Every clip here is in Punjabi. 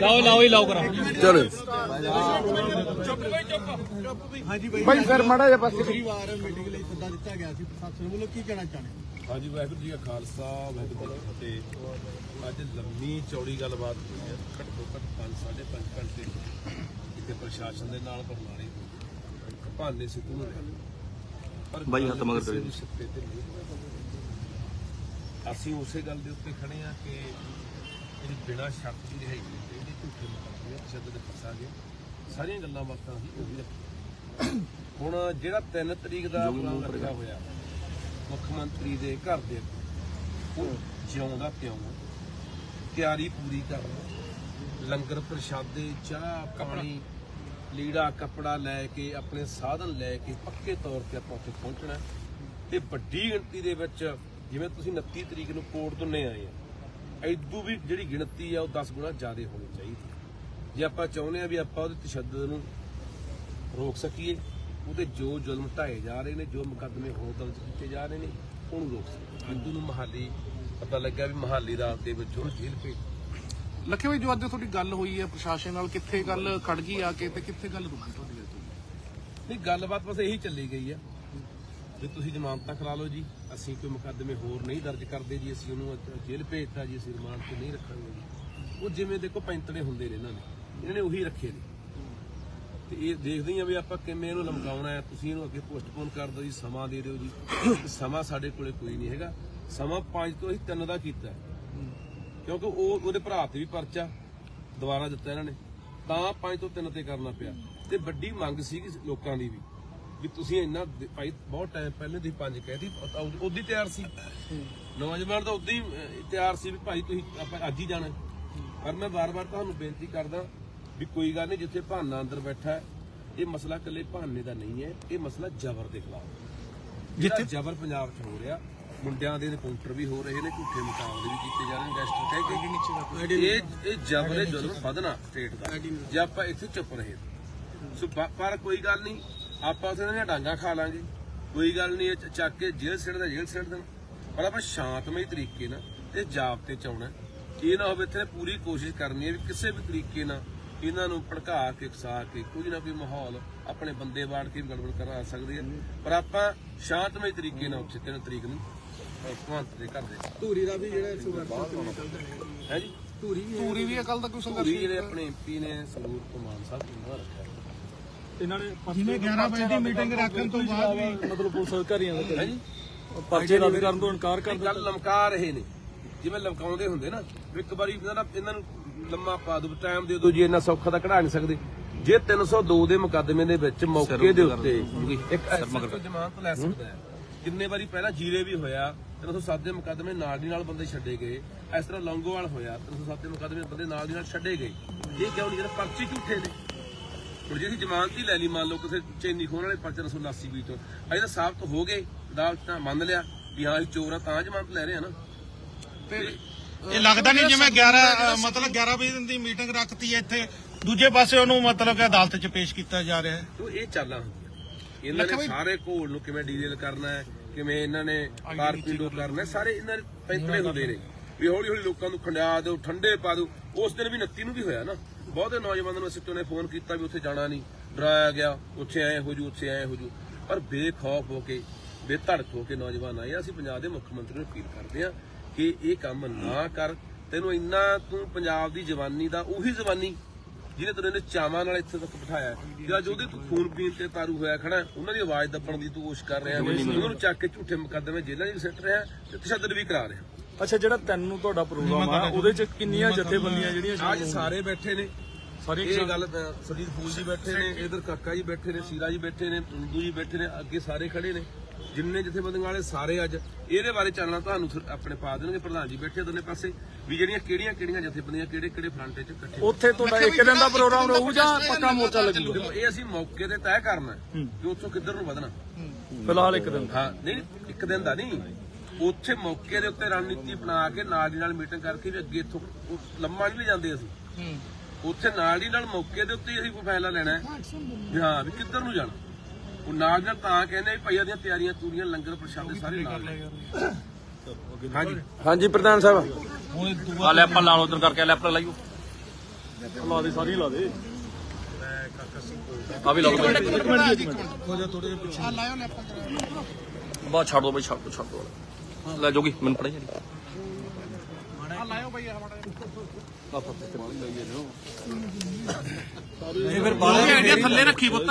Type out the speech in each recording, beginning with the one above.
ਲਾਓ ਲਾਓ ਹੀ ਲਾਓ ਕਰਾ ਚਲੋ। ਭਾਈ ਸਰ ਮਾੜਾ ਜਿਹਾ ਪਾਸੇ ਪਿਛਲੀ ਵਾਰ ਮੀਟਿੰਗ ਲਈ ਸੱਦਾ ਦਿੱਤਾ ਗਿਆ ਸੀ ਪ੍ਰਸ਼ਾਸਨ ਵੱਲੋਂ ਕੀ ਕਹਿਣਾ ਚਾਹੁੰਦੇ ਹਾਂਜੀ ਵਾਹਿਗੁਰੂ ਜੀ ਕਾ ਖਾਲਸਾ ਵਾਹਿਗੁਰੂ ਜੀ ਕੀ ਫਤਿਹ। ਅੱਜ ਲੰਮੀ ਚੌੜੀ ਗੱਲਬਾਤ ਹੋਈ ਹੈ। ਘੱਟੋ ਘੱਟ 5 5.5 ਘੰਟੇ ਕਿਤੇ ਪ੍ਰਸ਼ਾਸਨ ਦੇ ਨਾਲ ਬਰਨਾਲੇ ਭਾਨੇ ਸਿੱਧੂ ਨੂੰ ਰਿਹਾ ਪਰ ਬਾਈ ਹੱਥ ਮਗਰ ਕਿਸੇ ਕਰੀ। ਵੀ ਸਿੱਟੇ ਤੇ ਨਹੀਂ। ਹੋਇਆ। ਅਸੀਂ ਉਸੇ ਗੱਲ ਦੇ ਉੱਤੇ ਖੜੇ ਆ ਕਿ ਜਿਹੜੀ ਬਿਨਾਂ ਸ਼ੱਕ ਦੀ ਰਹੀ ਇਹਦੀ ਝੂਠੇ ਮੁਕੱਦਮੇ ਤਸ਼ੱਦਦ ਦੇ ਫਸਾਂਗੇ। ਸਾਰੀਆਂ ਗੱਲਾਂ ਬਾਤਾਂ ਅਸੀਂ ਉਹ ਵੀ ਰੱਖੀਆਂ। ਹੁਣ ਜਿਹੜਾ 3 ਤਰੀਕ ਦਾ ਪ੍ਰੋਗਰਾਮ ਰੱਖਿਆ ਹੋਇਆ ਮੁੱਖ ਮੰਤਰੀ ਦੇ ਘਰ ਦੇ ਅੱਗੇ, ਉਹ ਜਿਉਂਦਾ ਪਿਓ ਤਿਆਰੀ ਪੂਰੀ ਕਰਨ ਲੰਗਰ ਪ੍ਰਸ਼ਾਦੇ ਚਾਹ ਪਾਣੀ ਲੀੜਾ ਕੱਪੜਾ ਲੈ ਕੇ ਆਪਣੇ ਸਾਧਨ ਲੈ ਕੇ ਪੱਕੇ ਤੌਰ ਤੇ ਆਪਾਂ ਉੱਥੇ ਪਹੁੰਚਣਾ ਹੈ। ਤੇ ਵੱਡੀ ਗਿਣਤੀ ਦੇ ਵਿੱਚ ਜਿਵੇਂ ਤੁਸੀਂ 29 ਤਰੀਕ ਨੂੰ ਕੋਰਟ ਤੋਂ ਨੇ ਆਏ ਆ ਐਦੂ ਵੀ ਜਿਹੜੀ ਗਿਣਤੀ ਆ ਉਹ 10 ਗੁਣਾ ਜ਼ਿਆਦਾ ਹੋਣੀ ਚਾਹੀਦੀ ਹੈ। ਜੇ ਆਪਾਂ ਚਾਹੁੰਦੇ ਆ ਵੀ ਆਪਾਂ ਉਹਦੇ ਤਸ਼ੱਦਦ ਨੂੰ ਰੋਕ ਸਕੀਏ ਉਹਦੇ ਜੋ ਜ਼ੁਲਮ ਢਾਏ ਜਾ ਰਹੇ ਨੇ ਜੋ ਮੁਕੱਦਮੇ ਹੋਰ ਦਰਜ ਕੀਤੇ ਜਾ ਰਹੇ ਨੇ ਉਹਨੂੰ ਰੋਕ ਸਕੀਏ ਹਿੰਦੂ ਨੂੰ ਮਹਾਲੀ ਪਤਾ ਲੱਗਾ ਵੀ ਮਹਾਲੀ ਰਾਤ ਦੇ ਵਿੱਚ ਉਹਨੂੰ ਜੇਲ੍ਹ ਭੇਜ ਲੱਖੇ ਭਾਈ ਜੋ ਅੱਜ ਤੁਹਾਡੀ ਗੱਲ ਹੋਈ ਹੈ ਪ੍ਰਸ਼ਾਸਨ ਨਾਲ, ਕਿੱਥੇ ਗੱਲ ਖੜ ਗਈ ਆ ਕੇ ਤੇ ਕਿੱਥੇ ਗੱਲ ਰੁਕੀ ਤੁਹਾਡੀ ਗੱਲ ਨਹੀਂ, ਗੱਲਬਾਤ ਬਸ ਇਹੀ ਚੱਲੀ ਗਈ ਆ। ਵੀ ਤੁਸੀਂ ਜ਼ਮਾਨਤਾਂ ਕਰਾ ਲਓ ਜੀ। ਅਸੀਂ ਕੋਈ ਮੁਕੱਦਮੇ ਹੋਰ ਨਹੀਂ ਦਰਜ ਕਰਦੇ ਜੀ। ਅਸੀਂ ਉਹਨੂੰ ਅੱਜ ਜੇਲ੍ਹ ਭੇਜਤਾ ਜੀ। ਅਸੀਂ ਰਿਮਾਂਡ ਤੇ ਨਹੀਂ ਰੱਖਾਂਗੇ ਜੀ। ਉਹ ਜਿਵੇਂ ਦੇਖੋ ਪੈਂਤੜੇ ਹੁੰਦੇ ਨੇ ਇਹਨਾਂ ਨੇ ਇਹਨਾਂ ਨੇ ਉਹੀ ਰੱਖੇ ਨੇ। ਤੇ ਇਹ ਦੇਖਦੇ ਹਾਂ ਵੀ ਆਪਾਂ ਕਿਵੇਂ ਇਹਨੂੰ ਲਮਕਾਉਣਾ ਹੈ। ਤੁਸੀਂ ਇਹਨੂੰ ਅੱਗੇ ਪੋਸਟਪੋਨ ਕਰ ਦਿਓ ਜੀ। ਸਮਾਂ ਦੇ ਦਿਓ ਜੀ। ਸਮਾਂ ਸਾਡੇ ਕੋਲੇ ਕੋਈ ਨਹੀਂ ਹੈਗਾ। ਸਮਾਂ 5 ਤੋਂ ਅਸੀਂ 3 ਦਾ ਕੀਤਾ ਕਿਉਂਕਿ ਉਹ ਉਹਦੇ ਭਰਾ ਤੇ ਵੀ ਪਰਚਾ ਦੁਬਾਰਾ ਦਿੱਤਾ ਇਹਨਾਂ ਨੇ। ਤਾਂ 5 ਤੋਂ 3 ਤੇ ਕਰਨਾ ਪਿਆ। ਤੇ ਵੱਡੀ ਮੰਗ ਸੀਗੀ ਲੋਕਾਂ ਦੀ ਵੀ ਵੀ ਤੁਸੀਂ ਇੰਨਾ ਭਾਈ ਬਹੁਤ ਟਾਈਮ ਪਹਿਲੇ ਤੁਸੀਂ ਪੰਜ ਕਹਿਤੀ ਉਦੋਂ ਤਿਆਰ ਸੀ। ਨੌਜਵਾਨ ਤਾਂ ਉਦੋਂ ਹੀ ਤਿਆਰ ਸੀ ਵੀ ਭਾਈ ਤੁਸੀਂ ਆਪਾਂ ਅੱਜ ਹੀ ਜਾਣਾ। ਪਰ ਮੈਂ ਵਾਰ-ਵਾਰ ਤੁਹਾਨੂੰ ਬੇਨਤੀ ਕਰਦਾ ਵੀ ਕੋਈ ਗੱਲ ਨਹੀਂ ਜਿੱਥੇ ਭਾਨਾ ਅੰਦਰ ਬੈਠਾ ਹੈ ਇਹ ਮਸਲਾ ਇਕੱਲੇ ਭਾਨੇ ਦਾ ਨਹੀਂ ਹੈ ਇਹ ਮਸਲਾ ਜ਼ਬਰ ਦੇ ਖਿਲਾਫ। ਜਿੱਥੇ ਜ਼ਬਰ ਪੰਜਾਬ 'ਚ ਹੋ ਰਿਹਾ ਮੁੰਡਿਆਂ ਦੇ ਐਨਕਾਊਂਟਰ ਵੀ ਹੋ ਰਹੇ ਨੇ ਝੂਠੇ ਮੁਕਾਬਲੇ ਵੀ ਕੀਤੇ ਜਾ ਰਹੇ ਨੇ ਗੈਸਟਰ ਕਹਿ ਕੇ ਇਹ ਇਹ ਜ਼ਬਰ ਇਹ ਜ਼ੁਲਮ ਵਧਣਾ ਸਟੇਟ ਦਾ। ਜੇ ਆਪਾਂ ਇੱਥੇ ਚੁੱਪ ਰਹੇ ਸੋ ਪਰ ਕੋਈ ਗੱਲ ਨਹੀਂ ਆਪਾਂ ਉਸੇ ਦੀਆਂ ਡਾਂਗਾ ਖਾ ਲਾਂਗੇ। ਕੋਈ ਗੱਲ ਨਹੀਂ ਇਹ ਚੱਕ ਕੇ ਜੇਲ੍ਹ ਸਿੱਟ ਦਾ ਜੇਲ੍ਹ ਸਿੱਟ ਦੇਣ। ਪਰ ਆਪਾਂ ਸ਼ਾਂਤਮਈ ਤਰੀਕੇ ਨਾਲ ਤੇ ਜਾਬਤੇ ਚ ਆਉਣਾ ਇਹ ਨਾ ਹੋਵੇ ਇੱਥੇ ਪੂਰੀ ਕੋਸ਼ਿਸ਼ ਕਰਨੀ ਹੈ ਵੀ ਕਿਸੇ ਵੀ ਤਰੀਕੇ ਨਾਲ ਇਹਨਾਂ ਨੂੰ ਭੜਕਾ ਕੇ ਉਕਸਾ ਕੇ ਕੋਈ ਨਾ ਕੋਈ ਮਾਹੌਲ ਆਪਣੇ ਬੰਦੇ ਵਾੜ ਕੇ ਗੜਬੜ ਕਰਾ ਸਕਦੇ ਆ ਪਰ ਆਪਾਂ ਸ਼ਾਂਤਮਈ ਤਰੀਕੇ ਨਾਲ ਉੱਥੇ ਤਿੰਨ ਤਰੀਕ ਨੂੰ ਭਗਵੰਤ ਦੇ ਘਰ ਦੇ। ਧੂਰੀ ਦਾ ਵੀ ਜਿਹੜਾ ਸੰਘਰਸ਼ ਤੋਂ ਨਿਕਲਦਾ ਹੈ। ਜੀ? ਧੂਰੀ ਵੀ ਪੂਰੀ ਵੀ ਅਕਲ ਦਾ ਕੋਈ ਸੰਘਰਸ਼ ਧੂਰੀ ਜਿਹੜੇ ਆਪਣੇ ਐਮਪੀ ਨੇ ਸੰਗਰੂਰ ਤੋਂ ਮਾਨ ਸਾਹਿਬ ਨੂੰ ਉਹਨਾਂ ਰੱਖਿਆ। ਇਹਨਾਂ ਨੇ ਜਿਵੇਂ 11 ਵਜੇ ਦੀ ਮੀਟਿੰਗ ਰੱਖਣ ਤੋਂ ਬਾਅਦ ਵੀ ਮਤਲਬ ਪੁਲਿਸ ਘਰੀਆਂ ਦਾ ਹੈ ਜੀ? ਪਰਚੇ ਰੱਦ ਕਰਨ ਤੋਂ ਇਨਕਾਰ ਇਹ ਕਰ ਗੱਲ ਲਮਕਾ ਰਹੇ ਨੇ। ਜਿਵੇਂ ਲਮਕਾਉਂਦੇ ਹੁੰਦੇ ਨਾ ਇੱਕ ਵਾਰੀ ਇਹਨਾਂ ਨੂੰ ਲੰਮਾ ਪਾ ਦੋ ਟਾਈਮ ਦੇ ਦਿਓ ਜੀ ਇੰਨਾ ਸੌਖਾ ਤਾਂ ਕਢਾ ਨਹੀਂ ਸਕਦੇ। ਜੇ 302 ਦੇ ਮੁਕੱਦਮੇ ਦੇ ਵਿੱਚ ਮੌਕੇ ਦੇ ਉੱਤੇ ਇੱਕ ਜ਼ਮਾਨਤ ਲੈ ਸਕਦਾ ਹੈ। ਕਿੰਨੇ ਵਾਰੀ ਪਹਿਲਾਂ ਜੀਰੇ ਵੀ ਹੋਇਆ 307 ਦੇ ਮੁਕੱਦਮੇ ਨਾਲ ਦੀ ਨਾਲ ਬੰਦੇ ਛੱਡੇ ਗਏ। ਇਸ ਤਰ੍ਹਾਂ ਲੌਂਗੋਵਾਲ ਹੋਇਆ 307 ਦੇ ਮੁਕੱਦਮੇ ਬੰਦੇ ਨਾਲ ਦੀ ਨਾਲ ਛੱਡੇ ਗਏ। ਇਹ ਕਿਉਂ ਨਹੀਂ ਜਿਹੜਾ ਪਰਚੀ ਝੂਠੇ ਨੇ। ਹੁਣ ਜੇ ਅਸੀਂ ਜ਼ਮਾਨਤ ਹੀ ਲੈ ਲਈ ਮੰਨ ਲਓ ਕਿਸੇ ਚੈਨੀ ਖੋਣ ਵਾਲੇ ਪਰਚੇ 379 ਵੀ ਤੋਂ ਅਜੇ ਤਾਂ ਸਾਬਤ ਹੋ ਗਏ ਅਦਾਲਤ ਤਾਂ ਮੰਨ ਲਿਆ ਵੀ ਹਾਂ ਅਸੀਂ ਚੋਰ ਆ ਤਾਂ ਜ਼ਮਾਨਤ ਲੈ ਰਹੇ ਆ ਨਾ। ਇਹ ਲੱਗਦਾ ਨਹੀਂ ਜਿਵੇਂ 11 ਅ, ਮਤਲਬ 11 ਵਜੇ ਦੀ ਮੀਟਿੰਗ ਰੱਖਤੀ ਹੈ ਇੱਥੇ। ਦੂਜੇ ਪਾਸੇ ਉਹਨੂੰ ਮਤਲਬ ਕਿ ਅਦਾਲਤ 'ਚ ਪੇਸ਼ ਕੀਤਾ ਜਾ ਰਿਹਾ ਹੈ। ਤੋ ਇਹ ਚਾਲਾਂ ਹੁੰਦੀਆਂ। ਇਹਨਾਂ ਨੇ ਸਾਰੇ ਘੋਲ ਨੂੰ ਕਿਵੇਂ ਡੀਜ਼ਲ ਕਰਨਾ ਹੈ ਕਿਵੇਂ ਇਹਨਾਂ ਨੇ ਕਾਰਪੀਡੋ ਕਰਨਾ ਹੈ, ਸਾਰੇ ਇਹਨਾਂ ਦੇ ਪੈਂਤਲੇ ਹੁੰਦੇ ਨੇ। ਵੀ ਹੌਲੀ ਹੌਲੀ ਲੋਕਾਂ ਨੂੰ ਖੰਡਿਆ ਦਿਓ ਠੰਡੇ ਪਾ ਦਿਓ। ਉਸ ਦਿਨ ਵੀ 29 ਨੂੰ ਵੀ ਹੋਇਆ ਨਾ। ਬਹੁਤੇ ਨੌਜਵਾਨਾਂ ਨੂੰ ਸਿੱਟੋ ਨੇ ਫੋਨ ਕੀਤਾ ਵੀ ਉੱਥੇ ਜਾਣਾ ਨਹੀਂ। ਡਰਾਇਆ ਗਿਆ ਉੱਥੇ ਐ ਹੋ ਜੂ ਉੱਥੇ ਐ ਹੋ ਜੂ। ਪਰ ਬੇਖੌਫ ਹੋ ਕੇ ਬੇਧੜਕ ਹੋ ਕੇ ਨੌਜਵਾਨ ਆਏ ਆ। ਅਸੀਂ ਪੰਜਾਬ ਦੇ ਮੁੱਖ ਮੰਤਰੀ ਨੂੰ ਅਪੀਲ ਕਰਦੇ ਆ ਕਿ ਇਹ ਕੰਮ ਨਾ ਕਰ ਤੈਨੂੰ ਇੰਨਾ ਤੂੰ ਪੰਜਾਬ ਦੀ ਜਵਾਨੀ ਦਾ ਉਹੀ ਜਵਾਨੀ ਜਿਹਨੇ ਤੈਨੂੰ ਇਹਨੇ ਚਾਵਾਂ ਨਾਲ ਇੱਥੇ ਤੱਕ ਬਿਠਾਇਆ। ਜਿਹੜਾ ਉਹਦੇ ਤੂੰ ਖੂਨ ਪੀਣ ਤੇ ਤਾਰੂ ਹੋਇਆ ਖੜਾ ਉਹਨਾਂ ਦੀ ਆਵਾਜ਼ ਦੱਬਣ ਦੀ ਤੂੰ ਕੋਸ਼ਿਸ਼ ਕਰ ਰਿਹਾ ਉਹਨਾਂ ਨੂੰ ਚੱਕ ਕੇ ਝੂਠੇ ਮੁਕੱਦਮੇ ਜੇਲ੍ਹਾਂ 'ਚ ਸਿੱਟ ਰਿਹਾ ਤੇ ਤਸ਼ੱਦਦ ਵੀ ਕਰਾ ਰਿਹਾ। ਅੱਛਾ ਜਿਹੜਾ ਤਿੰਨ ਤੁਹਾਡਾ ਪ੍ਰੋਗਰਾਮ ਆ ਉਹਦੇ ਚ ਕਿੰਨੀਆਂ ਜਥੇਬੰਦੀਆਂ ਜਿਹੜੀਆਂ ਅੱਜ ਸਾਰੇ ਬੈਠੇ ਨੇ। ਸਾਰੀਆਂ ਇਹ ਗੱਲ ਸਰਜੀਤ ਫੂਲ ਜੀ ਬੈਠੇ ਨੇ ਇਧਰ ਕਾਕਾ ਜੀ ਬੈਠੇ ਨੇ ਸੀਰਾ ਜੀ ਬੈਠੇ ਨੇ ਇੰਦੂ ਜੀ ਬੈਠੇ ਨੇ ਅੱਗੇ ਸਾਰੇ ਖੜੇ ਨੇ। ਜਿੰਨੇ ਜਥੇਬੰਦੀਆਂ ਵਾਲੇ ਸਾਰੇ ਅੱਜ ਇਹਦੇ ਬਾਰੇ ਚਾਨਣਾ ਤੁਹਾਨੂੰ ਆਪਣੇ ਪਾ ਦੇਣਗੇ ਪ੍ਰਧਾਨ ਜੀ ਬੈਠੇ ਦੋਨੇ ਪਾਸੇ ਵੀ ਜਿਹੜੀਆਂ ਕਿਹੜੀਆਂ ਕਿਹੜੀਆਂ ਜਥੇਬੰਦੀਆਂ ਕਿਹੜੇ ਕਿਹੜੇ ਫਰੰਟ 'ਚ ਇਕੱਠੇ ਉੱਥੇ ਤੁਹਾਡਾ ਇੱਕ ਦਿਨ ਦਾ ਪ੍ਰੋਗਰਾਮ ਰਹੂ ਜਾਂ ਪੱਕਾ ਮੋਰਚਾ ਲੱਗੂ ਦੇਖੋ ਇਹ ਅਸੀਂ ਮੌਕੇ ਤੇ ਤੈਅ ਕਰਨਾ ਹੈ ਕਿ ਉੱਥੋਂ ਕਿੱਧਰ ਨੂੰ ਵਧਣਾ। ਫਿਲਹਾਲ ਇੱਕ ਦਿਨ। ਹਾਂ ਨਹੀਂ ਇੱਕ ਦਿਨ ਦਾ ਨਹੀਂ। ਉੱਥੇ ਮੌਕੇ ਦੇ ਉੱਤੇ ਰਣਨੀਤੀ ਬਣਾ ਕੇ ਨਾਲ ਦੀ ਨਾਲ ਮੀਟਿੰਗ ਕਰਕੇ ਵੀ ਅੱਗੇ ਇੱਥੋਂ ਲੰਮਾ ਨਹੀਂ ਜਾਂਦੇ ਅਸੀਂ। ਉੱਥੇ ਨਾਲ ਦੀ ਨਾਲ ਮੌਕੇ ਦੇ ਉੱਤੇ ਅਸੀਂ ਕੋਈ ਫੈਸਲਾ ਲੈਣਾ ਹੈ ਹਾਂ ਵੀ ਕਿੱਧਰ ਨੂੰ ਜਾਣਾ। ਉਹ ਨਾਲ ਨਾਲ ਤਾਂ ਕਹਿੰਦੇ ਵੀ ਭਈਆ ਦੀਆਂ ਤਿਆਰੀਆਂ ਤੂਰੀਆਂ ਲੰਗਰ ਪ੍ਰਸ਼ਾਦੇ ਸਾਰੇ ਨਾਲ। ਹਾਂਜੀ। ਹਾਂਜੀ ਪ੍ਰਧਾਨ ਸਾਹਿਬ। ਆ ਲੈ ਆਪਾਂ ਲਾ ਲਓ ਉਧਰ ਕਰਕੇ ਲੈਫਟ ਲਾਈਓ। ਲਾ ਦੇ ਸਾਰੀ ਲਾ ਦੇ। ਆ ਵੀ ਲਾ ਲਓ ਇੱਕ ਮਿੰਟ ਜੀ, ਇੱਕ ਮਿੰਟ। ਆ ਲਾਇਓ ਨੇ ਆਪਾਂ ਕਰਾ ਬਾ ਛੱਡ ਦੋ ਬਈ ਛੱਡ ਦੋ ਛੱਡ ਦੋ। ਲੈ ਜੋਗੀ ਮੈਨੂੰ ਪੜਾਈ ਜੀ ਆ ਲਾਇਓ ਬਈ ਆ ਮਾੜਾ ਇਹ ਫਿਰ ਜਿਹਾ ਥੱਲੇ ਰੱਖੀ ਪੁੱਤ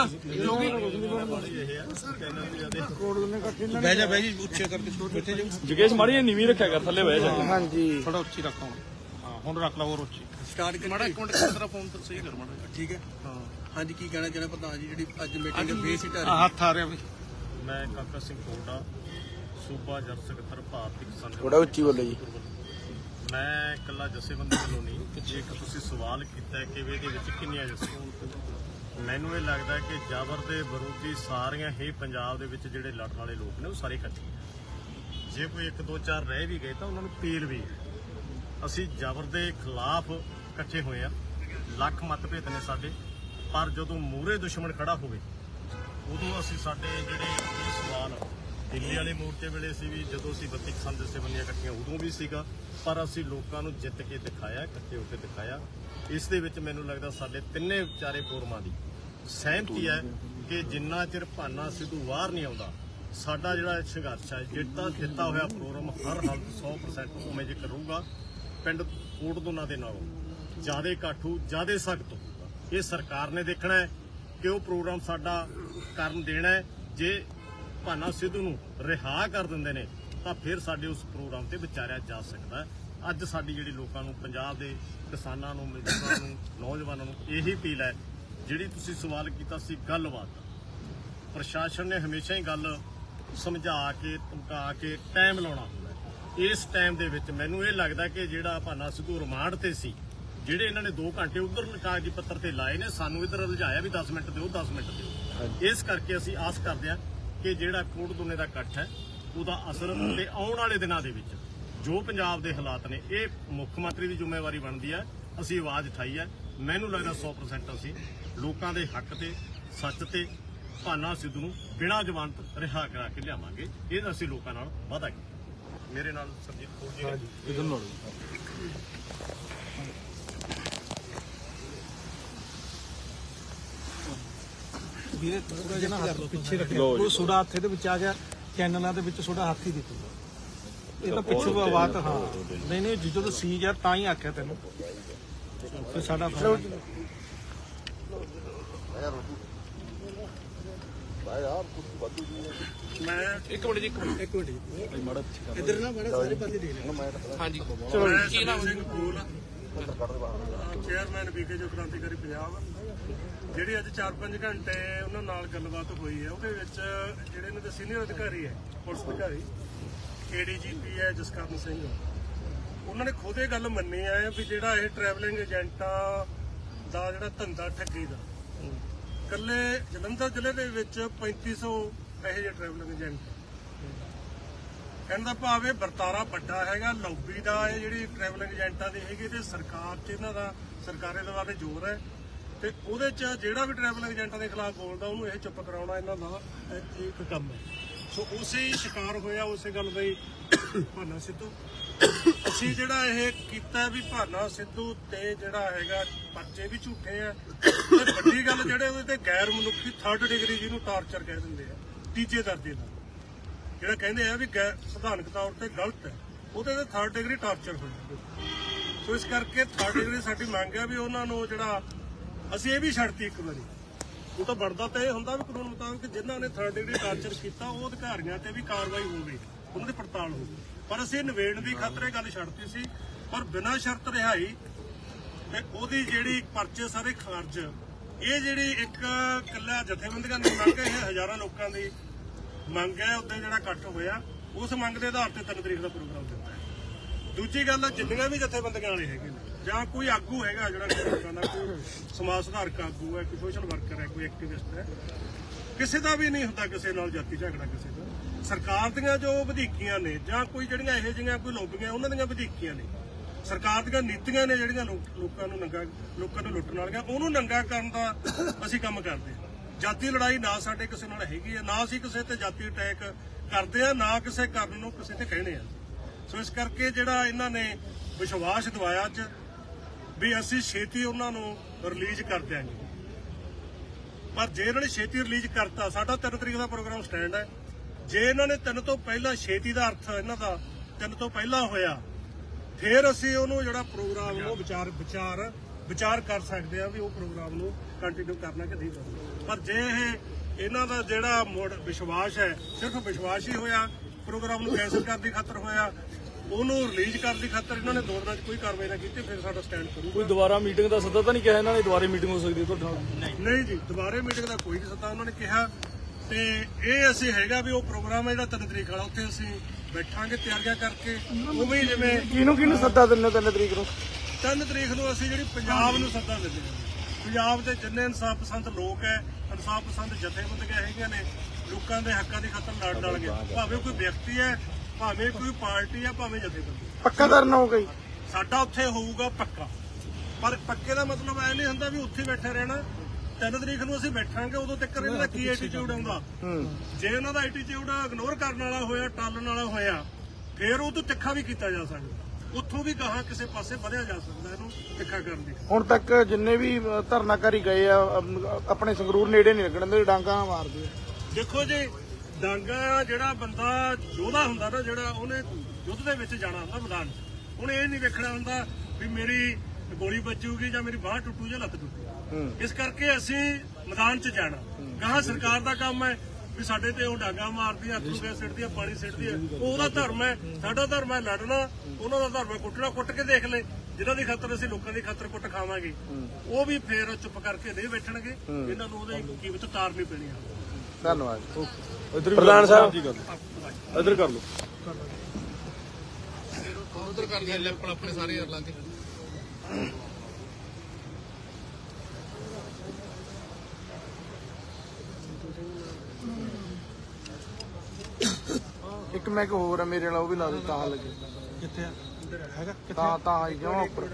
ਬਹਿ ਜਾ ਬਹਿ ਜੀ ਉੱਚੇ ਕਰਕੇ ਬੈਠੇ ਜਾਓ ਜਗੇਸ਼ ਮਾੜੀ ਨੀਵੀਂ ਰੱਖਿਆ ਕਰ ਥੱਲੇ ਬਹਿ ਜਾ। ਥੋੜਾ ਉੱਚੀ ਰੱਖੋ ਹਾਂ ਹੁਣ ਰੱਖ ਲਾ ਹੋਰ ਉੱਚੀ। ਸਟਾਰਟ ਕਰ ਮਾੜਾ ਇੱਕ ਮਿੰਟ ਤੇਰਾ ਫੋਨ ਤਾਂ ਸਹੀ ਕਰ ਮਾੜਾ ਠੀਕ ਹੈ। ਹਾਂ। ਹਾਂਜੀ ਕੀ ਕਹਿਣਾ ਚਾਹੁੰਦੇ ਪ੍ਰਧਾਨ ਜੀ ਜਿਹੜੀ ਅੱਜ ਮੀਟਿੰਗ ਦੇ ਬੇਸ ਹਿਟਾ ਆਹ ਹੱਥ ਆ ਰਿਹਾ ਵੀ। ਮੈਂ ਕਾਕਾ ਸਿੰਘ ਕੋਟਾ ਸੂਬਾ ਜਨ ਸਕੱਤਰ ਭਾਰਤੀ ਕਿਸਾਨ ਥੋੜਾ ਉੱਚੀ ਬੋਲੋ ਜੀ। ਮੈਂ ਇਕੱਲਾ ਜਥੇਬੰਦੀ ਵੱਲੋਂ ਨਹੀਂ। ਜੇ ਇੱਕ ਤੁਸੀਂ ਸਵਾਲ ਕੀਤਾ ਕਿ ਵੀ ਇਹਦੇ ਵਿੱਚ ਕਿੰਨੀਆਂ ਜਥੇਬੰਦੀਆਂ ਮੈਨੂੰ ਇਹ ਲੱਗਦਾ ਕਿ ਜਾਬਰ ਦੇ ਵਿਰੋਧੀ ਸਾਰੀਆਂ ਹੀ ਪੰਜਾਬ ਦੇ ਵਿੱਚ ਜਿਹੜੇ ਲੜਨ ਵਾਲੇ ਲੋਕ ਨੇ, ਉਹ ਸਾਰੇ ਇਕੱਠੇ ਜੇ ਕੋਈ ਇੱਕ, ਦੋ, ਚਾਰ ਰਹਿ ਵੀ ਗਏ ਤਾਂ ਉਹਨਾਂ ਨੂੰ ਪੀਲ ਵੀ ਹੈ। ਅਸੀਂ ਜ਼ਬਰ ਦੇ ਖਿਲਾਫ ਇਕੱਠੇ ਹੋਏ ਆ। ਲੱਖ ਮਤਭੇਦ ਨੇ ਸਾਡੇ। ਪਰ ਜਦੋਂ ਮੂਹਰੇ ਦੁਸ਼ਮਣ ਖੜਾ ਹੋਵੇ, ਉਦੋਂ ਅਸੀਂ ਸਾਡੇ ਜਿਹੜੇ ਇਹ ਸਵਾਲ ਦਿੱਲੀ ਵਾਲੇ ਮੋਰਚੇ ਵੇਲੇ ਸੀ ਵੀ ਜਦੋਂ ਅਸੀਂ 32 ਕਿਸਾਨ ਜਥੇਬੰਦੀਆਂ ਇਕੱਠੀਆਂ, ਉਦੋਂ ਵੀ ਸੀਗਾ। ਪਰ ਅਸੀਂ ਲੋਕਾਂ ਨੂੰ ਜਿੱਤ ਕੇ ਦਿਖਾਇਆ, ਇਕੱਠੇ ਹੋ ਕੇ ਦਿਖਾਇਆ। ਇਸ ਦੇ ਵਿੱਚ ਮੈਨੂੰ ਲੱਗਦਾ ਸਾਡੇ ਤਿੰਨੇ ਵਿਚਾਰੇ ਫੋਰਮਾਂ ਦੀ। ਸਹਿਮਤੀ ਹੈ ਕਿ ਜਿੰਨਾ ਚਿਰ ਭਾਨਾ ਸਿੱਧੂ ਬਾਹਰ ਨਹੀਂ ਆਉਂਦਾ, ਸਾਡਾ ਜਿਹੜਾ ਸੰਘਰਸ਼ ਹੈ, ਜਿੱਤਾ ਦਿੱਤਾ ਹੋਇਆ ਪ੍ਰੋਗਰਾਮ ਹਰ ਹਾਲਤ 100% ਉਵੇਂ ਜੇ ਕਰੂਗਾ, ਪਿੰਡ ਕੋਟ ਕੋਟਦੋਨਾ ਦੇ ਨਾਲੋਂ ਜਿਆਦੇ ਕਾਠੂ ਜਿਆਦੇ ਸਖਤ ਹੋਊਗਾ। ਇਹ ਸਰਕਾਰ ਨੇ ਦੇਖਣਾ ਹੈ ਕਿ ਉਹ ਪ੍ਰੋਗਰਾਮ ਸਾਡਾ ਕਰਨ ਦੇਣਾ ਹੈ। ਜੇ ਭਾਨਾ ਸਿੱਧੂ ਨੂੰ ਰਿਹਾ ਕਰ ਦਿੰਦੇ ਨੇ ਤਾਂ ਫਿਰ ਸਾਡੇ ਉਸ ਪ੍ਰੋਗਰਾਮ ਤੇ ਵਿਚਾਰਿਆ ਜਾ ਸਕਦਾ। ਅੱਜ ਸਾਡੀ ਜਿਹੜੀ ਲੋਕਾਂ ਨੂੰ ਪੰਜਾਬ ਦੇ ਕਿਸਾਨਾਂ ਨੂੰ ਮਜ਼ਦੂਰਾਂ ਨੂੰ ਨੌਜਵਾਨਾਂ ਨੂੰ ਇਹੀ ਅਪੀਲ ਹੈ ਜਿਹੜੀ ਤੁਸੀਂ ਸਵਾਲ ਕੀਤਾ ਸੀ ਗੱਲਬਾਤ। ਪ੍ਰਸ਼ਾਸਨ ਨੇ ਹਮੇਸ਼ਾ ਹੀ ਗੱਲ ਸਮਝਾ ਕੇ ਧਮਕਾ ਕੇ ਟਾਈਮ ਲਾਉਣਾ ਹੁੰਦਾ। ਇਸ ਟਾਈਮ ਦੇ ਵਿੱਚ ਮੈਨੂੰ ਇਹ ਲੱਗਦਾ ਕਿ ਜਿਹੜਾ ਭਾਨਾ ਸਿੱਧੂ ਰਿਮਾਂਡ ਤੇ ਸੀ ਜਿਹੜੇ ਇਹਨਾਂ ਨੇ 2 ਘੰਟੇ ਉਧਰ ਕਾਗਜ਼ੀ ਪੱਤਰ ਤੇ ਲਾਏ ਨੇ ਸਾਨੂੰ ਇਧਰ ਉਲਝਾਇਆ ਵੀ 10 ਮਿੰਟ ਦਿਓ 10 ਮਿੰਟ ਦਿਓ ਇਸ ਕਰਕੇ ਅਸੀਂ ਆਸ ਕਰਦੇ ਹਾਂ ਕਿ ਜਿਹੜਾ ਕੋਟ ਦੋਨੇ ਦਾ ਇਕੱਠ ਹੈ, ਉਹਦਾ ਅਸਰ ਤੇ ਆਉਣ ਵਾਲੇ ਦਿਨਾਂ ਦੇ ਵਿੱਚ ਜੋ ਪੰਜਾਬ ਦੇ ਹਾਲਾਤ ਨੇ, ਇਹ ਮੁੱਖ ਮੰਤਰੀ ਦੀ ਜ਼ਿੰਮੇਵਾਰੀ ਬਣਦੀ ਹੈ, ਅਸੀਂ ਆਵਾਜ਼ ਉਠਾਈ ਹੈ। ਮੈਨੂੰ ਲੱਗਦਾ 100% ਅਸੀਂ ਲੋਕਾਂ ਦੇ ਹੱਕ ਤੇ, ਸੱਚ ਤੇ, ਭਾਨਾ ਸਿੱਧੂ ਨੂੰ ਬਿਨਾਂ ਜ਼ਮਾਨਤ ਰਿਹਾ ਕਰਾ ਕੇ ਲਿਆਵਾਂਗੇ। ਇਹ ਅਸੀਂ ਲੋਕਾਂ ਨਾਲ ਵਾਅਦਾ ਕੀਤਾ। ਮੇਰੇ ਨਾਲ ਸਰਜੀਤ ਕੌਰ ਜੀ ਨੇ। ਵੀਰੇ ਥੋੜਾ ਜਿਹਾ ਨਾ ਹੱਥ ਪਿੱਛੇ ਰੱਖਿਓ ਉਹ ਸੋਡਾ ਹੱਥ ਦੇ ਵਿੱਚ ਆ ਗਿਆ ਚੈਨਲਾਂ ਦੇ ਵਿੱਚ ਸੋਡਾ ਹੱਥ ਹੀ ਦਿੱਤਾ ਇਹ ਤਾਂ ਪਿੱਛੇ ਬਾਤ ਹਾਂ ਨਹੀਂ ਨਹੀਂ ਜਦੋਂ ਤੋਂ ਸੀ ਯਾਰ ਤਾਂ ਹੀ ਆਖਿਆ ਤੈਨੂੰ ਫਿਰ ਸਾਡਾ ਫਰਜ਼ ਮੈਂ ਇੱਕ ਮਿੰਟ ਜੀ ਇੱਕ ਮਿੰਟ ਇੱਕ ਮਿੰਟ ਜੀ ਇੱਧਰ ਨਾ ਬੜਾ ਸਾਰੇ ਪਾਸੇ ਦੇਖ ਲੈ ਹਾਂਜੀ ਕੀ ਨਾਮ ਕੋਲ ਚੇਅਰਮੈਨ ਬੀਕੇ ਜੋ ਕ੍ਰਾਂਤੀਕਾਰੀ ਪੰਜਾਬ, ਜਿਹੜੀ ਅੱਜ 4-5 ਘੰਟੇ ਉਹਨਾਂ ਨਾਲ ਗੱਲਬਾਤ ਹੋਈ ਹੈ, ਉਹਦੇ ਵਿੱਚ ਜਿਹੜੇ ਇਹਨਾਂ ਦੇ ਸੀਨੀਅਰ ਅਧਿਕਾਰੀ ਹੈ, ਪੁਲਿਸ ਅਧਿਕਾਰੀ ਏਡੀਜੀਪੀ ਹੈ ਜਸਕਰਨ ਸਿੰਘ, ਉਹਨਾਂ ਨੇ ਖੁਦ ਇਹ ਗੱਲ ਮੰਨੀ ਹੈ ਵੀ ਜਿਹੜਾ ਇਹ ਟਰੈਵਲਿੰਗ ਏਜੰਟਾਂ ਦਾ ਜਿਹੜਾ ਧੰਦਾ ਠੱਗੀ ਦਾ ਕੱਲੇ ਜਲੰਧਰ ਜ਼ਿਲ੍ਹੇ ਦੇ ਵਿੱਚ 3500 ਇਹੋ ਜਿਹੇ ਟਰੈਵਲਿੰਗ ਏਜੰਟ ਕਹਿਣ ਦਾ ਭਾਵ ਇਹ ਵਰਤਾਰਾ ਵੱਡਾ ਹੈਗਾ ਲੌਬੀ ਦਾ ਇਹ ਜਿਹੜੀ ਟਰੈਵਲ ਏਜੰਟਾਂ ਦੀ ਹੈਗੀ, ਤੇ ਸਰਕਾਰ 'ਚ ਇਹਨਾਂ ਦਾ, ਸਰਕਾਰੇ ਦੇ ਤੇ ਜ਼ੋਰ ਹੈ। ਤੇ ਉਹਦੇ 'ਚ ਜਿਹੜਾ ਵੀ ਟਰੈਵਲ ਏਜੰਟਾਂ ਦੇ ਖਿਲਾਫ ਬੋਲਦਾ, ਉਹਨੂੰ ਇਹ ਚੁੱਪ ਕਰਾਉਣਾ ਇਹਨਾਂ ਦਾ ਇੱਕ ਕੰਮ ਹੈ। ਸੋ ਉਸੇ ਸ਼ਿਕਾਰ ਹੋਇਆ, ਉਸੇ ਗੱਲ ਦਾ ਹੀ ਭਾਨਾ ਸਿੱਧੂ। ਅਸੀਂ ਜਿਹੜਾ ਇਹ ਕੀਤਾ ਵੀ ਭਾਨਾ ਸਿੱਧੂ ਤੇ ਜਿਹੜਾ ਹੈਗਾ ਪਰਚੇ ਵੀ ਝੂਠੇ ਆ, ਤੇ ਵੱਡੀ ਗੱਲ ਜਿਹੜੇ ਉਹਦੇ ਤੇ ਗੈਰ ਮਨੁੱਖੀ ਥਰਡ ਡਿਗਰੀ ਜਿਹਨੂੰ ਟਾਰਚਰ ਕਹਿ ਦਿੰਦੇ ਆ, ਤੀਜੇ ਦਰਜੇ ਦਾ ਜਿਹੜਾ ਕਹਿੰਦੇ ਆ ਵੀ ਗੈਰ ਸਿਧਾਂਤਕ ਤੌਰ ਤੇ ਗਲਤ ਹੈ, ਉਹਦੇ ਤੇ ਥਰਡ ਡਿਗਰੀ ਟਾਰਚਰ ਹੋਇਆ ਸੋ ਇਸ ਕਰਕੇ ਥਰਡ ਡਿਗਰੀ ਸਾਡੀ ਮੰਗ ਹੈ ਵੀ ਉਹਨਾਂ ਨੂੰ ਜਿਹੜਾ, ਅਸੀਂ ਇਹ ਵੀ ਛੱਡਤੀ ਇੱਕ ਵਾਰੀ। ਉਹ ਤਾਂ ਬਣਦਾ ਤਾਂ ਇਹ ਹੁੰਦਾ ਵੀ ਕਾਨੂੰਨ ਮੁਤਾਬਕ ਜਿਨ੍ਹਾਂ ਨੇ ਥਰਡ ਡਿਗਰੀ ਟਾਰਚਰ ਕੀਤਾ, ਉਹ ਅਧਿਕਾਰੀਆਂ ਤੇ ਵੀ ਕਾਰਵਾਈ ਹੋਵੇ, ਉਹਨਾਂ ਦੀ ਪੜਤਾਲ ਹੋਵੇ। ਪਰ ਅਸੀਂ ਨਵੇੜ ਦੀ ਖਾਤਰ ਗੱਲ ਛੱਡਤੀ ਸੀ, ਪਰ ਬਿਨਾਂ ਸ਼ਰਤ ਰਿਹਾਈ ਤੇ ਉਹਦੀ ਜਿਹੜੀ ਪਰਚੇ ਸਾਰੇ ਖਾਰਜ ਇਹ ਜਿਹੜੀ ਇੱਕ ਕੱਲਾ ਜਥੇਬੰਦੀਆਂ ਦੀ ਮੰਗ ਹੈ ਹਜ਼ਾਰਾਂ ਲੋਕਾਂ ਦੀ ਮੰਗ ਹੈ ਉੱਤੇ ਜਿਹੜਾ ਇਕੱਠ ਹੋਇਆ, ਉਸ ਮੰਗ ਦੇ ਆਧਾਰ ਤੇ 3 ਤਰੀਕ ਦਾ ਪ੍ਰੋਗਰਾਮ ਦਿੱਤਾ ਹੈ। ਦੂਜੀ ਗੱਲ ਆ, ਜਿੰਨੀਆਂ ਵੀ ਜਥੇਬੰਦੀਆਂ ਵਾਲੇ ਹੈਗੇ ਨੇ, ਜਾਂ ਕੋਈ ਆਗੂ ਹੈਗਾ ਜਿਹੜਾ ਕੋਈ ਲੋਕਾਂ ਦਾ ਕੋਈ ਸਮਾਜ ਸੁਧਾਰਕ ਆਗੂ ਹੈ, ਕੋਈ ਸੋਸ਼ਲ ਵਰਕਰ ਹੈ, ਕੋਈ ਐਕਟਿਵਿਸਟ ਹੈ, ਕਿਸੇ ਦਾ ਵੀ ਨਹੀਂ ਹੁੰਦਾ ਕਿਸੇ ਨਾਲ ਜਾਤੀ ਝਗੜਾ ਕਿਸੇ ਦਾ। ਸਰਕਾਰ ਦੀਆਂ ਜੋ ਵਧੀਕੀਆਂ ਨੇ, ਜਾਂ ਕੋਈ ਜਿਹੜੀਆਂ ਇਹੋ ਜਿਹੀਆਂ ਕੋਈ ਲੋਬੀਆਂ, ਉਹਨਾਂ ਦੀਆਂ ਵਧੀਕੀਆਂ ਨੇ। ਸਰਕਾਰ ਦੀਆਂ ਨੀਤੀਆਂ ਨੇ ਜਿਹੜੀਆਂ ਲੋਕਾਂ ਨੂੰ ਨੰਗਾ, ਲੋਕਾਂ ਨੂੰ ਲੁੱਟਣ ਵਾਲੀਆਂ, ਉਹਨੂੰ ਨੰਗਾ ਕਰਨ ਦਾ ਅਸੀਂ ਕੰਮ ਕਰਦੇ ਜਾਤੀ ਲੜਾਈ ਨਾ ਸਾਡੇ ਕਿਸੇ ਨਾਲ ਹੈਗੀ ਹੈ ਨਾ ਅਸੀਂ ਕਿਸੇ ਤੇ ਜਾਤੀ ਅਟੈਕ ਕਰਦੇ ਆ, ਨਾ ਕਿਸੇ ਕਰਨ ਨੂੰ ਕਿਸੇ ਤੇ ਕਹਿੰਦੇ ਆ। ਸੋ ਇਸ ਕਰਕੇ ਜਿਹੜਾ ਇਹਨਾਂ ਨੇ ਵਿਸ਼ਵਾਸ ਦਿਵਾਇਆ ਅੱਜ, ਵੀ ਅਸੀਂ ਛੇਤੀ ਉਹਨਾਂ ਨੂੰ ਰਿਲੀਜ਼ ਕਰ ਦਿਆਂਗੇ। ਪਰ ਜੇ ਇਹਨਾਂ ਨੇ ਛੇਤੀ ਰਿਲੀਜ਼ ਕਰਤਾ, ਸਾਡਾ 3 ਤਰੀਕ ਦਾ ਪ੍ਰੋਗਰਾਮ ਸਟੈਂਡ ਹੈ ਜੇ ਇਹਨਾਂ ਨੇ ਤਿੰਨ ਤੋਂ ਪਹਿਲਾਂ ਛੇਤੀ ਦਾ ਅਰਥ ਇਹਨਾਂ ਦਾ ਤਿੰਨ ਤੋਂ ਪਹਿਲਾਂ ਹੋਇਆ, ਫਿਰ ਅਸੀਂ ਉਹਨੂੰ ਜਿਹੜਾ ਪ੍ਰੋਗਰਾਮ ਨੂੰ ਵਿਚਾਰ ਵਿਚਾਰ ਵਿਚਾਰ ਕਰ ਸਕਦੇ ਆ ਵੀ ਉਹ ਪ੍ਰੋਗਰਾਮ ਨੂੰ ਕੰਟੀਨਿਊ ਕਰਨਾ ਕਿ ਨਹੀਂ ਕਰਨਾ। ਪਰ ਜੇ ਇਹ ਇਹਨਾਂ ਦਾ ਜਿਹੜਾ ਮੁੜ ਵਿਸ਼ਵਾਸ ਹੈ ਸਿਰਫ ਵਿਸ਼ਵਾਸ ਹੀ ਹੋਇਆ ਪ੍ਰੋਗਰਾਮ ਨੂੰ ਕੈਂਸਲ ਕਰਨ ਦੀ ਖਾਤਰ ਹੋਇਆ ਉਹਨੂੰ ਰਿਲੀਜ਼ ਕਰਨ ਦੀ ਖਾਤਰ ਇਹਨਾਂ ਨੇ ਦੋ ਦਿਨਾਂ 'ਚ ਕੋਈ ਕਾਰਵਾਈ ਨਾ ਕੀਤੀ ਫਿਰ ਸਾਡਾ ਸਟੈਂਡ ਕਰੂਗਾ। ਕੋਈ ਦੁਬਾਰਾ ਮੀਟਿੰਗ ਦਾ ਸੱਦਾ ਤਾਂ ਨਹੀਂ ਕਿਹਾ ਇਹਨਾਂ ਨੇ ਦੁਬਾਰੇ ਮੀਟਿੰਗ ਹੋ ਸਕਦੀ ਹੈ ਤੁਹਾਡੇ ਨਾਲ? ਨਹੀਂ। ਜੀ ਦੁਬਾਰੇ ਮੀਟਿੰਗ ਦਾ ਕੋਈ ਨਹੀਂ ਸੱਦਾ ਉਹਨਾਂ ਨੇ ਕਿਹਾ। ਤੇ ਇਹ ਅਸੀਂ ਹੈਗਾ ਵੀ ਉਹ ਪ੍ਰੋਗਰਾਮ ਹੈ ਜਿਹੜਾ ਤਿੰਨ ਤਰੀਕ ਵਾਲਾ ਉੱਥੇ ਅਸੀਂ ਬੈਠਾਂਗੇ ਤਿਆਰੀਆਂ ਕਰਕੇ ਉਹ ਵੀ ਜਿਵੇਂ ਕਿਹਨੂੰ ਕਿਹਨੂੰ ਸੱਦਾ ਦਿੰਦੇ ਤਿੰਨ ਤਰੀਕ ਨੂੰ? ਤਿੰਨ ਤਰੀਕ ਨੂੰ ਅਸੀਂ ਜਿਹੜੀ ਪੰਜਾਬ ਨੂੰ ਸੱਦਾ ਦਿੰਦੇ ਹਾਂ। ਪੰਜਾਬ ਦੇ ਜਿੰਨੇ ਇਨਸਾਫ ਪਸੰਦ ਲੋਕ ਹੈ ਇਨਸਾਫ ਪਸੰਦ ਜਥੇਬੰਦੀਆਂ ਹੈਗੀਆਂ ਨੇ ਲੋਕਾਂ ਦੇ ਹੱਕਾਂ ਦੀ ਖਾਤਰ ਲੜ ਡਾਲਗੇ ਭਾਵੇਂ ਕੋਈ ਵਿਅਕਤੀ ਹੈ ਭਾਵੇਂ ਕੋਈ ਪਾਰਟੀ ਹੈ ਭਾਵੇਂ ਜਥੇਬੰਦੀ। ਪੱਕਾ ਧਰਨਾ ਹੋ ਗਈ ਸਾਡਾ ਉੱਥੇ ਹੋਊਗਾ ਪੱਕਾ। ਪਰ ਪੱਕੇ ਦਾ ਮਤਲਬ ਐ ਨਹੀਂ ਹੁੰਦਾ ਵੀ ਉੱਥੇ ਬੈਠੇ ਰਹਿਣਾ। ਤਿੰਨ ਤਰੀਕ ਨੂੰ ਅਸੀਂ ਬੈਠਾਂਗੇ ਉਦੋਂ ਤੱਕ ਇਹਨਾਂ ਦਾ ਕੀ ਐਟੀਟਿਊਡ ਆਉਂਦਾ। ਜੇ ਇਹਨਾਂ ਦਾ ਐਟੀਟਿਊਡ ਇਗਨੋਰ ਕਰਨ ਵਾਲਾ ਹੋਇਆ ਟਾਲਣ ਵਾਲਾ ਹੋਇਆ ਫਿਰ ਉਹ ਤੋਂ ਤਿੱਖਾ ਵੀ ਕੀਤਾ ਜਾ ਸਕਦਾ। ਉੱਥੋਂ ਵੀ ਗਾਹਾਂ ਕਿਸੇ ਪਾਸੇ ਵਧਿਆ ਜਾ ਸਕਦਾ ਇਹਨੂੰ ਤਿੱਖਾ ਕਰਨ ਦੀ। ਹੁਣ ਤੱਕ ਜਿੰਨੇ ਵੀ ਧਰਨਾਕਾਰੀ ਗਏ ਆ ਆਪਣੇ ਸੰਗਰੂਰ ਨੇੜੇ ਨਹੀਂ ਲੱਗਣ ਦੇ ਡਾਂਗਾ ਮਾਰਦੇ ਦੇਖੋ ਜੀ ਡਾਂਗਾ ਜਿਹੜਾ ਬੰਦਾ ਯੋਧਾ ਹੁੰਦਾ ਨਾ ਜਿਹੜਾ ਉਹਨੇ ਯੁੱਧ ਦੇ ਵਿੱਚ ਜਾਣਾ ਹੁੰਦਾ ਮੈਦਾਨ 'ਚ। ਉਹਨੇ ਇਹ ਨਹੀਂ ਵੇਖਣਾ ਹੁੰਦਾ ਵੀ ਮੇਰੀ ਗੋਲੀ ਵੱਜੂਗੀ ਜਾਂ ਮੇਰੀ ਬਾਹ ਟੁੱਟੂ ਜਾਂ ਲੱਤ ਟੁੱਟੂ। ਇਸ ਕਰਕੇ ਅਸੀਂ ਮੈਦਾਨ 'ਚ ਜਾਣਾ। ਗਾਹਾਂ ਸਰਕਾਰ ਦਾ ਕੰਮ ਹੈ ਵੀ ਸਾਡੇ ਤੇ ਉਹ ਡਾਂਗਾ ਮਾਰਦੀ ਅੱਥਰੂ ਗੈਸ ਸਿੱਟਦੀ ਆ ਪਾਣੀ ਸਿੱਟਦੀ ਆ। ਉਹ ਉਹਦਾ ਧਰਮ ਹੈ ਸਾਡਾ ਧਰਮ ਹੈ ਲੜਨਾ ਉਹਨਾਂ ਦਾ ਧਰਮ ਹੈ ਕੁੱਟਣਾ ਕੁੱਟ ਕੇ ਦੇਖ ਲੈ ਜਿਨ੍ਹਾਂ ਦੀ ਖਾਤਰ ਅਸੀਂ ਲੋਕਾਂ ਦੀ ਖਾਤਰ ਕੁੱਟ ਖਾਵਾਂਗੇ। ਉਹ ਵੀ ਫੇਰ ਚੁੱਪ ਕਰਕੇ ਨਹੀਂ ਬੈਠਣਗੇ ਇਹਨਾਂ ਨੂੰ ਉਹਦੀ ਕੀਮਤ ਤਾਰਨੀ ਪੈਣੀ ਆ। ਧੰਨਵਾਦ। ਪ੍ਰਧਾਨ ਸਾਹਿਬ। ਇੱਧਰ ਕਰ ਲਓ। ਉਧਰ ਕਰ ਲਿਆ ਲੈਪਲ ਆਪਣੇ ਸਾਰੇ ਅਰਲਾਂ ਤੇ। ਇੱਕ ਮੈਂ ਹੋਰ ਆ ਮੇਰੇ ਵਾਲਾ ਉਹ ਵੀ ਲਾ ਦੇ ਤਾਂ ਲੱਗੇ। ਕਿੱਥੇ ਆ? ਹੈਗਾ? ਤਾਂ ਤਾਂ ਆਈ ਜਾਵਾਂ ਉੱਪਰ।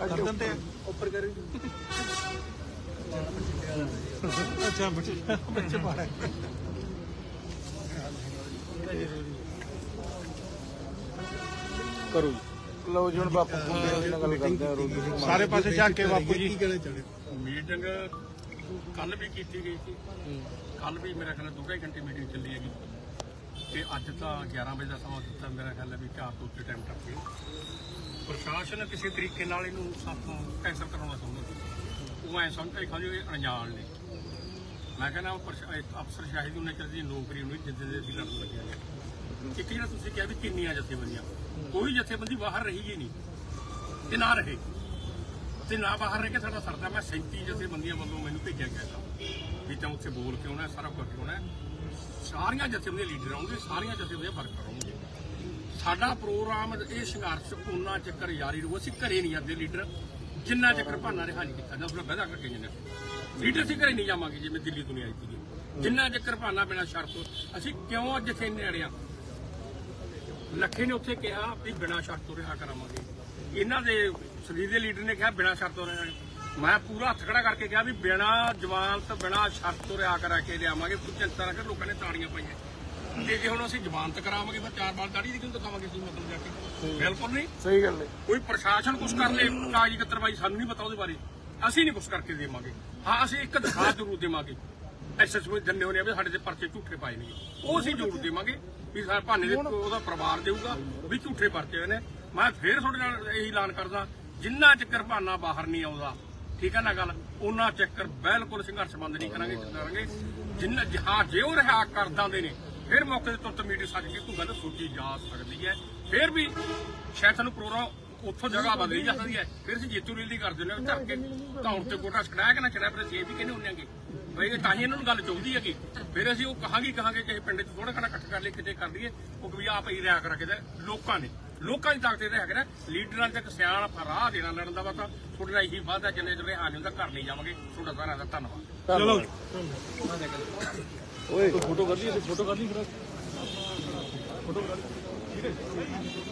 ਗਰਦਨ ਤੇ ਉੱਪਰ ਕਰੀ ਅੱਛਾ ਬੱਚੇ ਬੱਚੇ ਬਾਹਰ ਕਰੋ ਜੀ। ਲਓ ਜੀ ਹੁਣ ਬਾਪੂ ਪੁੰਡੇ ਨਾਲ ਗੱਲ ਕਰਦੇ ਆ ਰੋਟੀ ਸਿੰਘ ਸਾਰੇ ਪਾਸੇ ਝਾਕ ਕੇ ਬਾਪੂ ਜੀ ਮੀਟਿੰਗ ਕੱਲ ਵੀ ਕੀਤੀ ਗਈ ਸੀ। ਕੱਲ ਵੀ ਮੇਰਾ ਖਿਆਲ ਦੋ ਢਾਈ ਘੰਟੇ ਮੀਟਿੰਗ ਚੱਲੀ ਹੈਗੀ। ਤੇ ਅੱਜ ਤਾਂ 11 ਵਜੇ ਦਾ ਸਮਾਂ ਦਿੱਤਾ, ਮੇਰਾ ਖਿਆਲ ਹੈ ਵੀ ਚਾਰ ਤੋਂ ਉੱਤੇ ਟਾਈਮ ਟੱਪ ਕਰਕੇ ਪ੍ਰਸ਼ਾਸਨ ਕਿਸੇ ਤਰੀਕੇ ਨਾਲ ਇਹਨੂੰ ਸਾਥੋਂ ਕੈਂਸਲ ਕਰਾਉਣਾ ਚਾਹੁੰਦਾ ਸੀ। ਉਹ ਐ ਸਮਝਦਾ ਖਾਲੀ ਇਹ ਅਣਜਾਣ ਨੇ। ਮੈਂ ਕਹਿੰਦਾ ਉਹ ਪ੍ਰਸ਼ਾ- ਇਹ ਅਫਸਰ ਸ਼ਾਹੀ ਨੂੰ ਚਿਰ ਦੀ ਨੌਕਰੀ ਨੂੰ ਜਿੱਦ ਦੇ ਅਸੀਂ ਲੜਨ ਲੱਗੇ ਇੱਕ ਜਿਹੜਾ ਤੁਸੀਂ ਕਿਹਾ ਵੀ ਕਿੰਨੀਆਂ ਜਥੇਬੰਦੀਆਂ, ਕੋਈ ਜਥੇਬੰਦੀ ਬਾਹਰ ਰਹੀ ਹੀ ਨਹੀਂ। ਤੇ ਨਾ ਰਹੇ। ਤੇ ਨਾ ਬਾਹਰ ਰਹਿ ਕੇ ਸਾਡਾ ਸਰਦਾ। ਮੈਂ 37 ਜਥੇਬੰਦੀਆਂ ਵੱਲੋਂ ਮੈਨੂੰ ਭੇਜਿਆ ਗਿਆ ਸੀ। ਵੀ ਤਾਂ ਉੱਥੇ ਬੋਲ ਕੇ ਆਉਣਾ, ਸਾਰਾ ਕੁਝ ਹੋਣਾ ਸਾਰੀਆਂ ਜਥੇਬੰਦੀਆਂ ਲੀਡਰ ਆਉਣਗੇ, ਸਾਰੀਆਂ ਜਥੇਬੰਦੀਆਂ ਵਰਕਰ ਆਉਣਗੇ। ਸਾਡਾ ਪ੍ਰੋਗਰਾਮ ਇਹ ਸੰਘਰਸ਼ ਉਹਨਾਂ ਚੱਕਰ ਜਾਰੀ ਰਹੂ, ਅਸੀਂ ਘਰੇ ਨਹੀਂ ਜਾਂਦੇ ਲੀਡਰ। ਜਿੰਨਾ ਚੱਕਰ ਭਾਨਾ ਰਿਹਾ ਨਹੀਂ ਕੀਤਾ ਨਾ ਉਸ ਵਾਹਿਦਾ ਕਰਕੇ ਜਿੰਨੇ ਲੀਡਰ ਅਸੀਂ ਘਰੇ ਨਹੀਂ ਜਾਵਾਂਗੇ ਜਿਵੇਂ ਦਿੱਲੀ ਦੁਨੀਆ ਆਈ ਸੀਗੀ। ਜਿੰਨਾ ਚੱਕਰ ਭਾਨਾ ਬਿਨਾ ਸ਼ਰਤ, ਅਸੀਂ ਕਿਉਂ ਅੱਜ ਇੱਥੇ ਇੰਨੇ ਅੜਿਆ? ਲੱਖੇ ਨੇ ਉੱਥੇ ਕਿਹਾ ਵੀ ਬਿਨਾਂ ਸ਼ਰਤ ਤੋਂ ਰਿਹਾ ਕਰਾਵਾਂਗੇ। ਇਹਨਾਂ ਦੇ ਸਰੀਰ ਦੇ ਲੀਡਰ ਨੇ ਕਿਹਾ ਬਿਨਾਂ ਸ਼ਰਤ ਤੋਂ ਰਿਹਾ। ਮੈਂ ਪੂਰਾ ਹੱਥ ਖੜਾ ਕਰਕੇ ਕਿਹਾ ਵੀ ਬਿਨਾਂ ਜ਼ਮਾਨਤ ਬਿਨਾਂ ਸ਼ਰਤ ਤੋਂ ਰਿਹਾ ਕਰਾ ਕੇ ਲਿਆਵਾਂਗੇ ਕੋਈ ਚਿੰਤਾ ਨਾ ਕਰ ਲੋਕਾਂ ਨੇ ਤਾੜੀਆਂ ਪਾਈਆਂ। ਤੇ ਜੇ ਹੁਣ ਅਸੀਂ ਜ਼ਮਾਨਤ ਕਰਾਵਾਂਗੇ ਫਿਰ ਚਾਰ ਬਾਲ ਦਾੜੀ ਦੀ ਕਿਉਂ ਦਿਖਾਵਾਂਗੇ ਤੁਸੀਂ ਮਤਲਬ ਜਾ ਕੇ? ਬਿਲਕੁਲ ਨਹੀਂ। ਸਹੀ ਗੱਲ ਹੈ। ਕੋਈ ਪ੍ਰਸ਼ਾਸਨ ਕੁਝ ਕਰ ਲੇ ਕਾਗਜ਼ੀ ਕਤਰਵਾਈ ਸਾਨੂੰ ਨਹੀਂ ਪਤਾ ਉਹਦੇ ਬਾਰੇ। ਅਸੀਂ ਨਹੀਂ ਕੁਝ ਕਰਕੇ ਦੇਵਾਂਗੇ। ਹਾਂ ਅਸੀਂ ਇੱਕ ਦਿਖਾ ਜ਼ਰੂਰ ਦੇਵਾਂਗੇ। ਐਸਐਸਪੀ ਜੰਨੇ ਹੋਣੇ ਆ ਵੀ ਸਾਡੇ ਤੇ ਪਰਚੇ ਝੂਠੇ ਪਾਏ ਨੇ। ਉਹ ਅਸੀਂ ਜ਼ਰੂਰ ਦੇਵਾਂਗੇ ਵੀ ਸਾਡੇ ਭਾਨੇ ਦੇ ਉਹਦਾ ਪਰਿਵਾਰ ਦੇਊਗਾ ਵੀ ਝੂਠੇ ਪਰਚੇ ਹੋਏ ਨੇ। ਮੈਂ ਫੇਰ ਤੁਹਾਡੇ ਨਾਲ ਇਹੀ ਐਲਾਨ ਕਰਦਾ ਜਿੰਨਾ ਚੱਕਰ ਭਾਨਾ ਬਾਹਰ ਨਹੀਂ ਆਉਂਦਾ ਠੀਕ ਹੈ ਨਾ ਗੱਲ? ਉਹਨਾਂ ਚੱਕਰ ਬਿਲਕੁਲ ਸੰਘਰਸ਼ ਬੰਦ ਨਹੀਂ ਕਰਾਂਗੇ ਕਰਾਂਗੇ। ਜਿੰਨਾ ਹਾਂ ਜੇ ਉਹ ਰਿਹਾ ਕਰ ਨੇ, ਫਿਰ ਮੌਕੇ ਤੇ ਤੁਰਤ ਮੀਟਿੰਗ ਸੱਜ ਕੇ ਕੋਈ ਗੱਲ ਸੋਚੀ ਜਾ ਸਕਦੀ ਹੈ। ਫਿਰ ਵੀ ਸ਼ਾਇਦ ਸਾਨੂੰ ਪ੍ਰੋਗਰਾਮ ਉੱਥੋਂ ਜਗ੍ਹਾ ਬਦਲੀ ਜਾ ਸਕਦੀ ਹੈ। ਫਿਰ ਅਸੀਂ ਜੇਤੂ ਰੈਲੀ ਕਰ ਦਿੰਦੇ ਹਾਂ ਧਰ ਕੇ ਧੌਣ ਤੇ ਗੋਟਾ ਛੜਾਇਆ ਕਿ ਨਾ ਛੜਾਇਆ ਫਿਰ ਅਸੀਂ ਇਹ ਵੀ ਕਹਿੰਦੇ ਹੁੰਦੇ ਆਂਗੇ ਬਈ ਤਾਂ ਹੀ ਇਹਨਾਂ ਨੂੰ ਗੱਲ ਚਾਹੁੰਦੀ ਹੈਗੀ। ਫਿਰ ਅਸੀਂ ਉਹ ਕਹਾਂਗੇ ਕਹਾਂਗੇ ਕਿ ਪਿੰਡ 'ਚ ਥੋੜਾ ਘਣਾ ਇਕੱਠ ਕਰ ਲਈ ਕਿਤੇ ਕਰ ਲਈਏ। ਉਹ ਵੀ ਆਪ ਹੀ ਰਿਆ ਕਰਾ ਕੇ ਲੋਕਾਂ ਨੇ। ਲੋਕਾਂ ਦੀ ਤਾਕਤ ਇਹਦਾ ਹੈਗਾ ਨਾ। ਲੀਡਰਾਂ ਤੱਕ ਸਿਆਣ ਰਾਹ ਦੇਣਾ ਲੜਨ ਦਾ ਵਾ ਤਾਂ ਤੁਹਾਡੇ ਨਾਲ ਇਹੀ ਵਾਅਦਾ ਜਿੰਨੇ ਜਿਹੜੇ ਹਾਲ ਹੁੰਦਾ ਕਰ ਲਈ ਜਾਵਾਂਗੇ। ਤੁਹਾਡਾ ਸਾਰਿਆਂ ਦਾ ਧੰਨਵਾਦ। ਚਲੋ। ਓਏ। ਫੋਟੋ ਕਰ ਲਈ ਫੋਟੋ ਕਰ ਲਈ ਫਿਰ। ਫੋਟੋ ਕਰ ਲਈ ਠੀਕ ਹੈ।